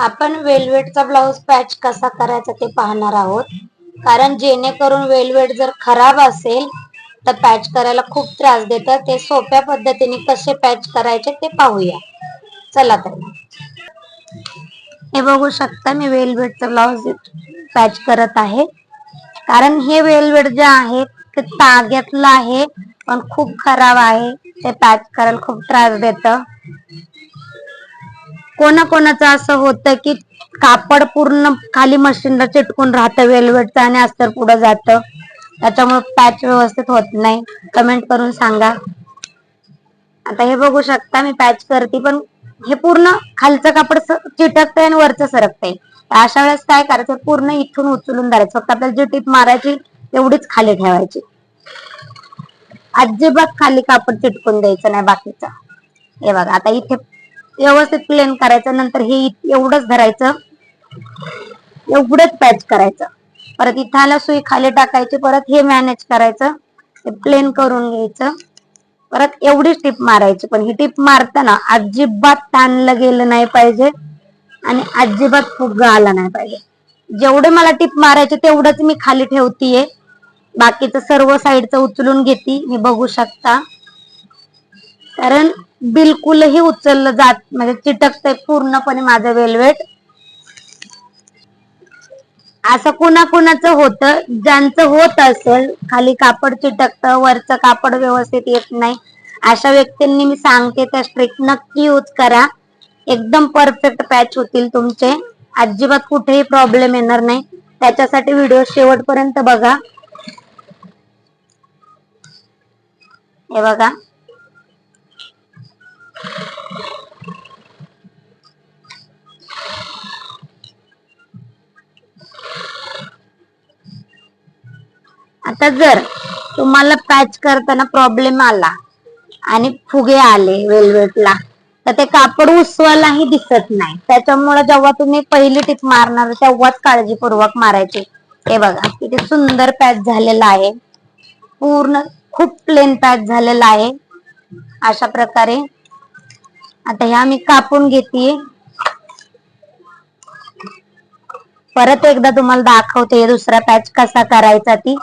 आपण वेलवेटचा blouse patch कसा करायचा ते पाहणार आहोत. कारण जेणेकरून वेलवेट जर खराब असेल तर पॅच करायला खूप त्रास देतात. ते सोप्या पद्धतीने कसे पॅच करायचे ते पाहूया. चला तर हे बघू शकता मी वेलवेटचा ब्लाऊज पॅच करत आहे. कारण हे वेलवेट जे आहे ते ताग्यातलं आहे पण खूप खराब आहे. ते पॅच करायला खूप त्रास देत. कोणाकोणाचं असं होतं की कापड पूर्ण खाली मशीनला चिटकून राहतं वेलवेटचं आणि अस्तर पुढे जातं. त्याच्यामुळे पॅच व्यवस्थित होत नाही. कमेंट करून सांगा. आता हे बघू शकता मी पॅच करते पण हे पूर्ण खालचं कापड चिटकतंय आणि वरचं सरकतंय. अशा वेळेस काय करायचं? पूर्ण इथून उचलून धरायचं. फक्त आपल्याला जी टीप मारायची तेवढीच खाली ठेवायची. अजिबात खाली कापड चिटकून द्यायचं नाही बाकीचं. हे बघा आता इथे व्यवस्थित प्लेन करायचं नंतर हे एवढंच धरायचं. एवढंच पॅच करायचं. परत इथं सुई खाली टाकायची परत हे मॅनेज करायचं. हे प्लेन करून घ्यायचं. परत एवढीच टिप मारायची पण ही टिप मारताना अजिबात ताणलं गेलं नाही पाहिजे आणि अजिबात फुगा आला नाही पाहिजे. जेवढे मला टिप मारायचे तेवढंच मी खाली ठेवतीये. बाकीचं सर्व साईडचं उचलून घेते मी बघू शकता. कारण बिलकुलही उचललं जात म्हणजे चिटकतंय पूर्णपणे माझं वेलवेट असं कुणाकुणाचं होतं ज्यांचं होत असेल खाली कापड चिटकतं वरचं कापड व्यवस्थित येत नाही अशा व्यक्तींनी मी सांगते त्या स्ट्रिक नक्की यूज करा. एकदम परफेक्ट पॅच होतील तुमचे. अजिबात कुठेही प्रॉब्लेम येणार नाही. त्याच्यासाठी व्हिडिओ शेवटपर्यंत बघा. हे बघा. आता जर तुम्हाला पॅच करताना प्रॉब्लेम आला आणि फुगे आले वेलवेटला तर ते कापड उसवायलाही दिसत नाही. त्याच्यामुळे जेव्हा तुम्ही पहिली टीप मारणार तेव्हाच काळजीपूर्वक मारायची. हे बघा किती सुंदर पॅच झालेला आहे. पूर्ण खूप प्लेन पॅच झालेला आहे. अशा प्रकारे आता ह्या मी कापून घेते. परत एकदा तुम्हाला दाखवते दुसरा पॅच कसा करायचा ती.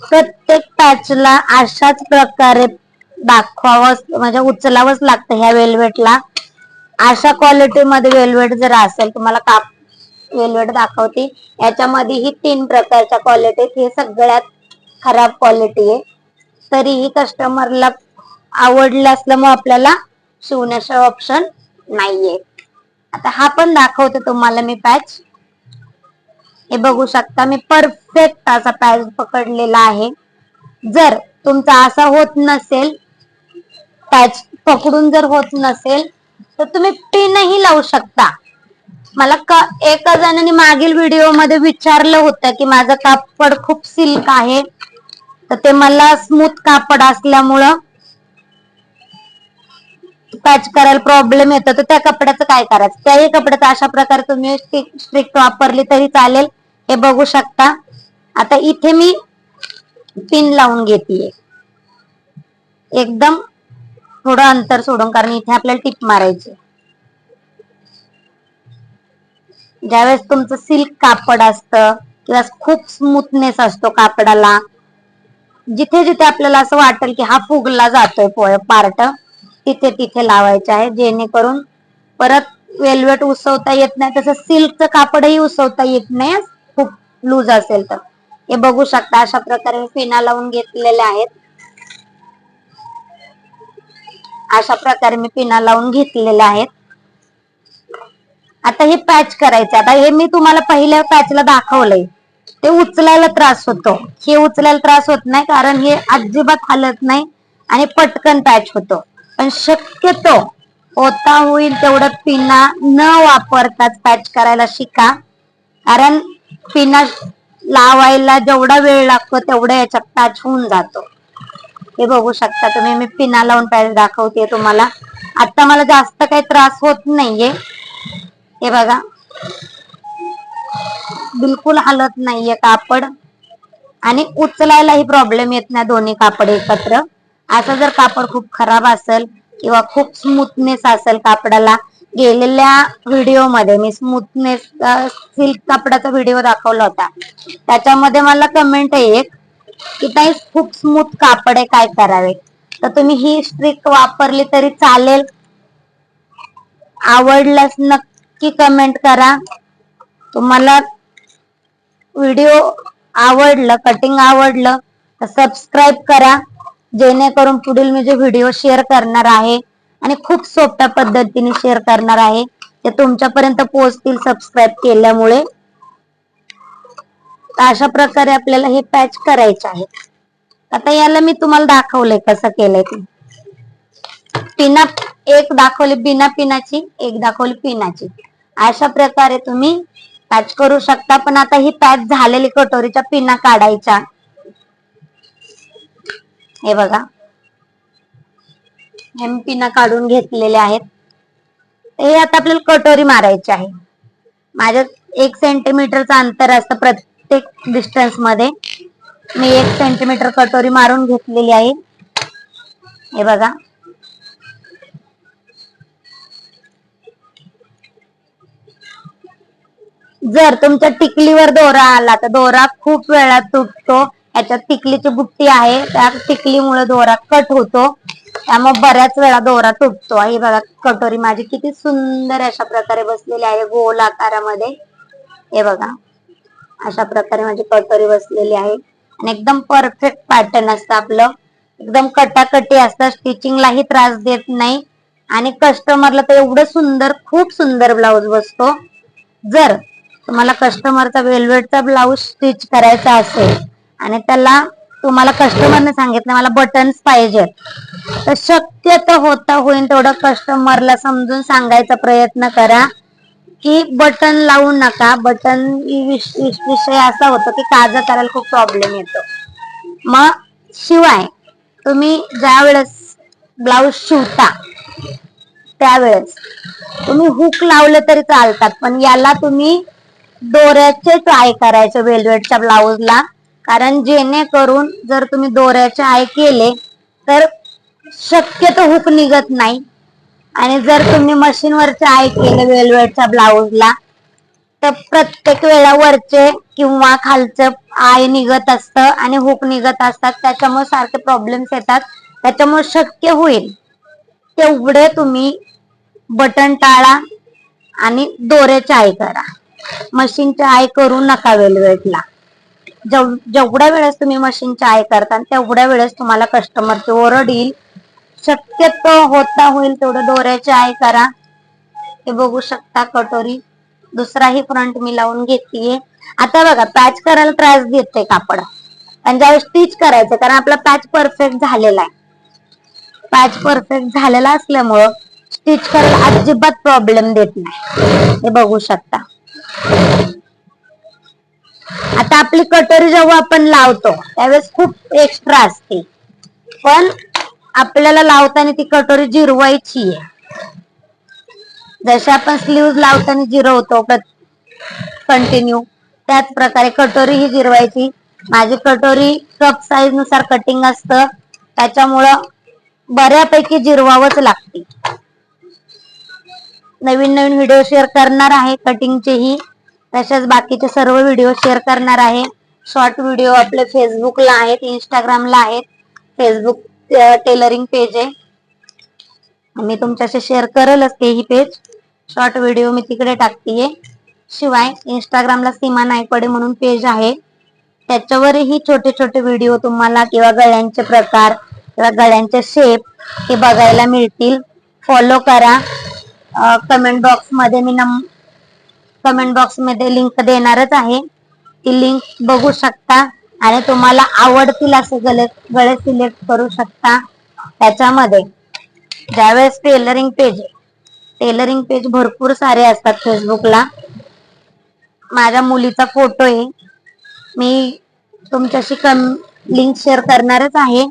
प्रत्येक पॅचला अशाच प्रकारे दाखवावं म्हणजे उचलावंच लागतं ह्या वेलवेटला. अशा क्वालिटीमध्ये वेल्वेट वेलवेट जर असेल तुम्हाला काप वेलवेट दाखवते. याच्यामध्ये ही तीन प्रकारच्या क्वालिटी हे सगळ्यात खराब क्वालिटी आहे. तरीही कस्टमरला आवडलं असल्यामुळे आपल्याला शिवण्याचा ऑप्शन नाहीये. आता हा पण दाखवते तुम्हाला मी पॅच हे बघू शकता मी परफेक्ट असा पॅच पकडलेला आहे. जर तुमचा असा होत नसेल पॅच पकडून जर होत नसेल तर तुम्ही पिनही लावू शकता. मला एका जणांनी मागील व्हिडिओमध्ये विचारलं होतं की माझं कापड खूप सिल्क आहे. तर ते मला स्मूथ कापड असल्यामुळं पॅच करायला प्रॉब्लेम येतो. तर त्या कपड्याचं काय करायचं? त्याही कपड्याचं अशा प्रकारे तुम्ही स्ट्रिक्ट वापरली तरी चालेल. हे बघू शकता. आता इथे मी पिन लावून घेते. एकदम थोडं अंतर सोडून कारण इथे आपल्याला टिप मारायची ज्यावेळेस तुमचं सिल्क कापड असतं किंवा खूप स्मूथनेस असतो कापडाला. जिथे जिथे आपल्याला असं वाटेल की हा फुगला जातोय पार्ट तिथे तिथे लावायचे आहे जेणेकरून परत वेलवेट उसवता येत नाही तसं सिल्कचं कापडही उसवता येत नाही खूप लूज असेल तर. हे बघू शकता अशा प्रकारे मी पिना लावून घेतलेले आहेत. अशा प्रकारे मी पिना लावून घेतलेल्या आहेत. आता हे पॅच करायचं आता हे मी तुम्हाला पहिल्या पॅचला दाखवलंय. ते उचलायला त्रास होतो. हे उचलायला त्रास होत नाही कारण हे अजिबात हलत नाही आणि पटकन पॅच होतो. पण शक्यतो होता होईल तेवढं पिना न वापरताच पॅच करायला शिका. कारण पिना लावायला जेवढा वेळ लागतो तेवढा याच्यात पॅच होऊन जातो. हे बघू शकता तुम्ही मी पिना लावून पॅच दाखवते तुम्हाला. आता मला जास्त काही त्रास होत नाहीये. हे बघा. बिलकुल हलत नाहीये कापड. आणि उचलायलाही प्रॉब्लेम येत नाही दोन्ही कापड एकत्र. असं जर कापड खूप खराब असेल किंवा खूप स्मूथनेस असेल कापडाला गेलेल्या व्हिडिओमध्ये मी स्मूथनेस सिल्क कापडाचा व्हिडिओ दाखवला होता. त्याच्यामध्ये मला कमेंट आहे एक की ताई खूप स्मूथ कापड आहे काय करावे? तर तुम्ही ही स्ट्रिक वापरली तरी चालेल. आवडल्यास नक्की कमेंट करा. तुम्हाला व्हिडिओ आवडलं कटिंग आवडलं तर सबस्क्राईब करा. जेणेकरून पुढील मी जे व्हिडिओ शेअर करणार आहे आणि खूप सोप्या पद्धतीने शेअर करणार आहे ते तुमच्यापर्यंत पोहोचतील सबस्क्राईब केल्यामुळे. अशा प्रकारे आपल्याला हे पॅच करायचे आहे आता याला मी तुम्हाला दाखवलंय कसं केलंय ते. पिना एक दाखवली बिना पिनाची एक दाखवली पिनाची. अशा प्रकारे तुम्ही पॅच करू शकता पण आता ही पॅच झालेली कटोरीच्या पिना काढायच्या. हे बघा. हे मी पिना काढून घेतलेले आहेत. हे आता आपल्याला कटोरी मारायची आहे. माझ्या एक सेंटीमीटरचं अंतर असतं प्रत्येक डिस्टन्समध्ये. मी एक सेंटीमीटर कटोरी मारून घेतलेली आहे. हे बघा. जर तुमच्या टिकलीवर दोरा आला तर दोरा खूप वेळा तुटतो. याच्यात टिकलीची बुट्टी आहे त्या टिकलीमुळे दोरा कट होतो. त्यामुळे बऱ्याच वेळा दोरा तुटतो. ही बघा कटोरी माझी किती सुंदर अशा प्रकारे बसलेली आहे गोल आकारामध्ये. हे बघा अशा प्रकारे माझी कटोरी बसलेली आहे. आणि एकदम परफेक्ट पॅटर्न असतं आपलं. एकदम कटाकटी असतं स्टिचिंगलाही त्रास देत नाही. आणि कस्टमरला तर एवढं सुंदर खूप सुंदर ब्लाऊज बसतो. जर तुम्हाला कस्टमरचा वेलवेटचा ब्लाऊज स्टिच करायचा असेल आणि त्याला तुम्हाला कस्टमरने सांगितलं मला बटन्स पाहिजे. तर शक्यतो होता होईल तेवढं कस्टमरला समजून सांगायचा प्रयत्न करा की बटन लावू नका. बटन विषय असा होतो की काजा करायला खूप प्रॉब्लेम येतो. मग शिवाय तुम्ही ज्या वेळेस ब्लाऊज शिवता त्यावेळेस तुम्ही हुक लावले तरी चालतात पण याला तुम्ही दोऱ्याचे ट्राय करायचे वेलवेटच्या ब्लाऊजला कारण जेणेकरून जर तुम्ही दोऱ्याचे आय केले तर शक्यतो हुक निघत नाही. आणि जर तुम्ही मशीनवरचे आय केले वेलवेटच्या ब्लाऊजला तर प्रत्येक वेळा वरचे किंवा खालचं आय निघत असतं आणि हुक निघत असतात. त्याच्यामुळे सारखे प्रॉब्लेम्स येतात. त्याच्यामुळे शक्य होईल. तेवढे तुम्ही बटन टाळा आणि दोऱ्याचे आय करा. मशीनचे आय करू नका वेलवेटला. जेव जेवढ्या वेळेस तुम्ही मशीनचे आय करता तेवढ्या वेळेस तुम्हाला कस्टमरची ओरड येईल. शक्यतो होता होईल तेवढं दोऱ्याचे आय करा. हे बघू शकता कटोरी. दुसराही फ्रंट मी लावून घेतलीये आता बघा पॅच करायला त्रास देते कापड. आणि ज्यावेळेस स्टिच करायचं कारण आपला पॅच परफेक्ट झालेला आहे. पॅच परफेक्ट झालेला असल्यामुळं स्टिच करायला अजिबात प्रॉब्लेम देत नाही. हे बघू शकता. आता आपली कटोरी जेव्हा आपण लावतो त्यावेळेस खूप एक्स्ट्रा असते. पण आपल्याला लावताना ती कटोरी जिरवायची आहे. जसे आपण स्लीव्ह लावताना जिरवतो कंटिन्यू त्याच प्रकारे कटोरी ही जिरवायची. माझी कटोरी कप साईजनुसार कटिंग असतं त्याच्यामुळं बऱ्यापैकी जिरवावंच लागते. नवीन नवीन व्हिडिओ शेअर करणार आहे कटिंगचेही तसेच बाकीचे सर्व व्हिडिओ शेअर करणार आहे. शॉर्ट व्हिडिओ आपले फेसबुकला आहेत इंस्टाग्रामला आहेत. फेसबुक टेलरिंग पेज आहे. मी तुमच्याशी शेअर करेलच तेही पेज शॉर्ट व्हिडिओ मी तिकडे टाकतीये. शिवाय इंस्टाग्रामला सीमा नायकवाडे म्हणून पेज आहे. त्याच्यावरही छोटे छोटे व्हिडिओ तुम्हाला किंवा गळ्यांचे प्रकार किंवा गळ्यांचे शेप हे बघायला मिळतील. फॉलो करा. कमेंट बॉक्समध्ये मी नम कमेंट बॉक्समध्ये लिंक देणारच आहे. ती लिंक बघू शकता आणि तुम्हाला आवडतील असे गळे गळे सिलेक्ट करू शकता त्याच्यामध्ये. ज्यावेळेस टेलरिंग पेज टेलरिंग पेज भरपूर सारे असतात फेसबुकला माझ्या मुलीचा फोटो आहे. मी तुमच्याशी कम लिंक शेअर करणारच आहे.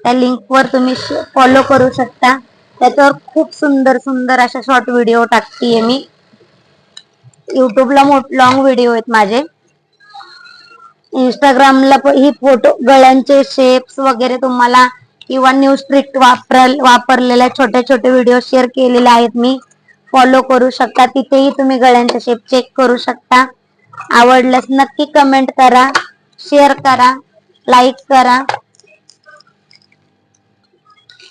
त्या लिंकवर तुम्ही फॉलो करू शकता. त्याच्यावर खूप सुंदर सुंदर अशा शॉर्ट व्हिडिओ टाकतीये मी. युट्यूबला लॉंग व्हिडिओ आहेत माझे. इंस्टाग्रामला ही फोटो गळ्यांचे शेप्स वगैरे तुम्हाला किंवा न्यू स्ट्रिक्ट वापर वापरलेल्या छोटे छोटे व्हिडिओ शेअर केलेले आहेत मी. फॉलो करू शकता. तिथेही तुम्ही गळ्यांचा शेप चेक करू शकता. आवडल्यास नक्की कमेंट करा शेअर करा लाईक करा.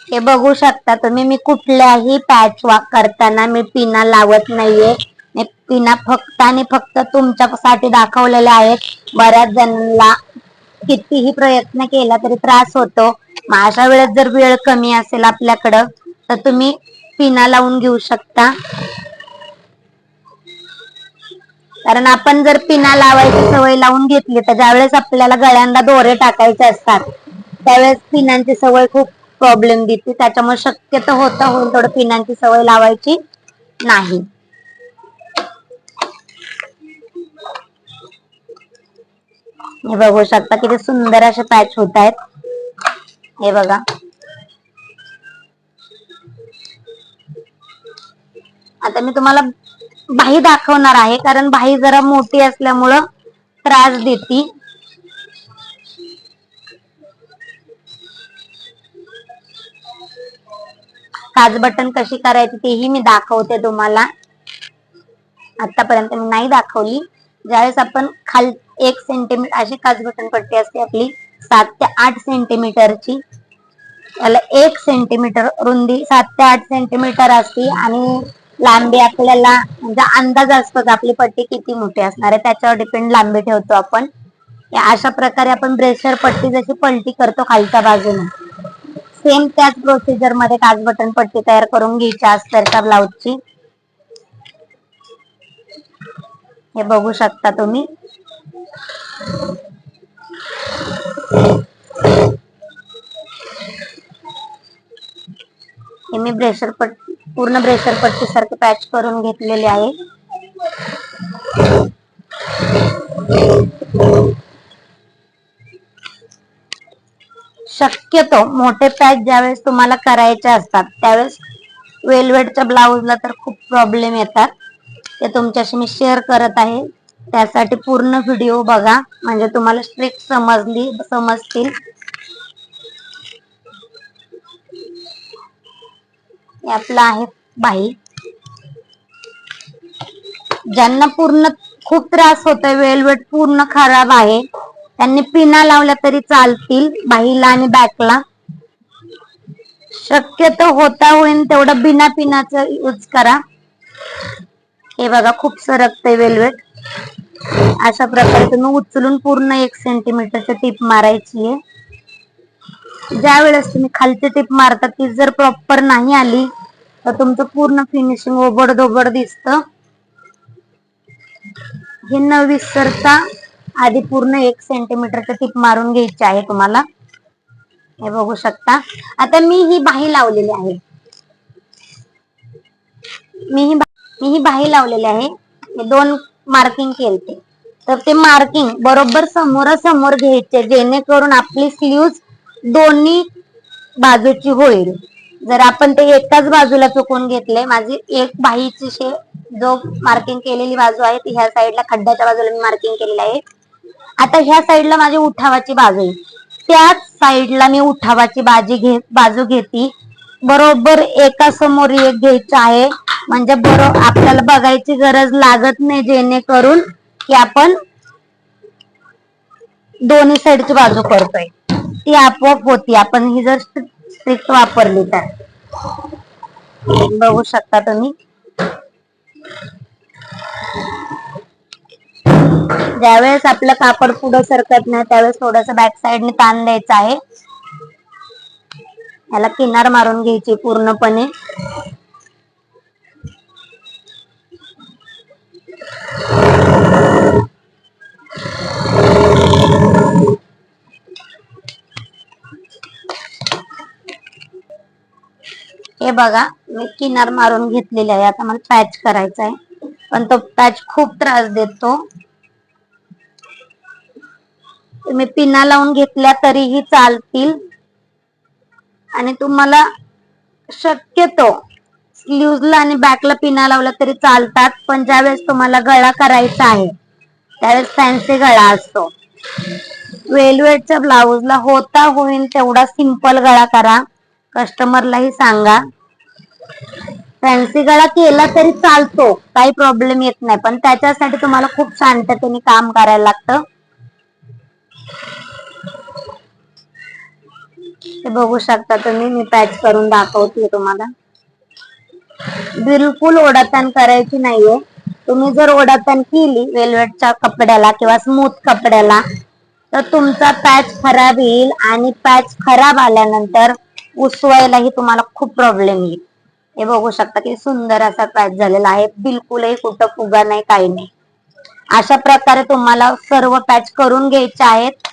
हे बघू शकता तुम्ही मी कुठल्याही पॅच वाक करताना मी पिना लावत नाहीये. पिना फक्त आणि फक्त तुमच्यासाठी दाखवलेल्या आहेत. बऱ्याच जणांना कितीही प्रयत्न केला तरी त्रास होतो. मग अशा वेळेस जर वेळ कमी असेल आपल्याकडं तर तुम्ही पिना लावून घेऊ शकता. कारण आपण जर पिना लावायची सवय लावून घेतली तर ज्यावेळेस आपल्याला गळ्यांना दोरे टाकायचे असतात त्यावेळेस पिनांची सवय खूप प्रॉब्लेम देते. त्याच्यामुळे शक्यतो होता होईल थोडं पिनांची सवय लावायची नाही. हे बघू शकता किती सुंदर असे पॅच होत आहेत. हे बघा. आता मी तुम्हाला बाही दाखवणार आहे कारण बाही जरा मोठी असल्यामुळं त्रास देती. काज बटन कशी करायची तेही मी दाखवते तुम्हाला. आतापर्यंत मी नाही दाखवली. ज्यावेळेस आपण खाल एक सेंटीमीटर अशी काज बटन पट्टी असते आपली सात ते आठ सेंटीमीटरची याला एक सेंटीमीटर रुंदी सात ते आठ सेंटीमीटर असते आणि लांबी आपल्याला म्हणजे अंदाज असतोच आपली पट्टी किती मोठी असणार आहे त्याच्यावर डिपेंड लांबी ठेवतो आपण. अशा प्रकारे आपण ब्रेशर पट्टी जशी पलटी करतो खालच्या बाजूने. सेम त्याच प्रोसिजरमध्ये काच बटन पट्टी तयार करून घ्यायची अस्तरच्या ब्लाऊजची. हे बघू शकता तुम्ही. हे मी ब्रेशर पट्टी पूर्ण ब्रेशर पट्टी सारखे पॅच करून घेतलेले आहे. शक्यतो मोठे पॅच ज्यावेळेस तुम्हाला करायचे असतात त्यावेळेस वेलवेटच्या ब्लाऊजला तर खूप प्रॉब्लेम येतात. ते तुमच्याशी मी शेअर करत आहे. त्यासाठी पूर्ण व्हिडिओ बघा. म्हणजे तुम्हाला स्ट्रिक्ट समजली समजतील. आपला आहे बाई. ज्यांना पूर्ण खूप त्रास होतोय वेलवेट पूर्ण खराब आहे. त्यांनी पिना लावल्या तरी चालतील बाईला आणि बॅकला. शक्यतो होता होईल तेवढं बिना पिनाचं यूज करा. हे बघा खूप सरकते वेलवेट अशा प्रकारे तुम्ही उचलून पूर्ण एक सेंटीमीटरची टीप मारायची आहे. ज्या वेळेस तुम्ही खालची टीप मारता ती जर प्रॉपर नाही आली तर तुमचं पूर्ण फिनिशिंग ओबड दोबड दिसत. हे न विसरता आधी पूर्ण एक सेंटीमीटरचं टीप मारून घ्यायची आहे तुम्हाला. हे बघू शकता. आता मी ही बाही लावलेली आहे. मी ही मी ही बाही लावलेली आहे. दोन मार्किंग केलते. तर ते मार्किंग बरोबर समोरासमोर घ्यायचे जेणेकरून आपली स्लीव्ह दोन्ही बाजूची होईल. जर आपण ते एकाच बाजूला चुकून घेतले माझी एक बाहीची शे जो मार्किंग केलेली बाजू आहे ती ह्या साईडला खड्ड्याच्या बाजूला मी मार्किंग केलेली आहे. आता ह्या साईडला माझी उठावाची बाजू आहे. त्याच साईडला मी उठावाची बाजी घे बाजू घेते. बरोबर एका समोर एक घ्यायचं आहे. म्हणजे बरोबर आपल्याला बघायची गरज लागत नाही जेणेकरून की आपण दोन्ही साईडची बाजू करतोय. ती आपोआप होती. आपण ही जर स्ट्रिक्ट वापरली तर. बघू शकता तुम्ही? ज्यावेळेस आपलं कापड पुढं सरकत नाही त्यावेळेस थोडस बॅक साइडने ताण द्यायचं आहे. याला किनार मारून घ्यायची पूर्णपणे. हे बघा मी किनार मारून घेतलेले आहे. आता मला पॅच करायचा आहे. पण तो पॅच खूप त्रास देतो. तुम्ही पिना लावून घेतल्या तरीही चालतील. आणि तुम्हाला शक्यतो स्लीवला आणि बॅकला पिना लावला तरी चालतात पण ज्यावेळेस तुम्हाला गळा करायचा आहे त्यावेळेस फॅन्सी गळा असतो. वेलवेटच्या ब्लाऊजला होता होईल तेवढा सिंपल गळा करा कस्टमरलाही सांगा. फॅन्सी गळा केला तरी चालतो काही प्रॉब्लेम येत नाही पण त्याच्यासाठी तुम्हाला खूप शांततेने काम करायला लागतं. हे बघू शकता तुम्ही मी पॅच करून दाखवते तुम्हाला. बिलकुल ओढाताण करायची नाहीये. तुम्ही जर ओढाताण केली वेलवेटच्या कपड्याला किंवा स्मूथ कपड्याला तर तुमचा पॅच खराब येईल आणि पॅच खराब आल्यानंतर उसवायलाही तुम्हाला खूप प्रॉब्लेम येईल. हे बघू शकता की सुंदर असा पॅच झालेला आहे. बिलकुलही कुठं फुगा नाही काही नाही. अशा प्रकारे तुम्हाला सर्व पॅच करून घ्यायचे आहेत.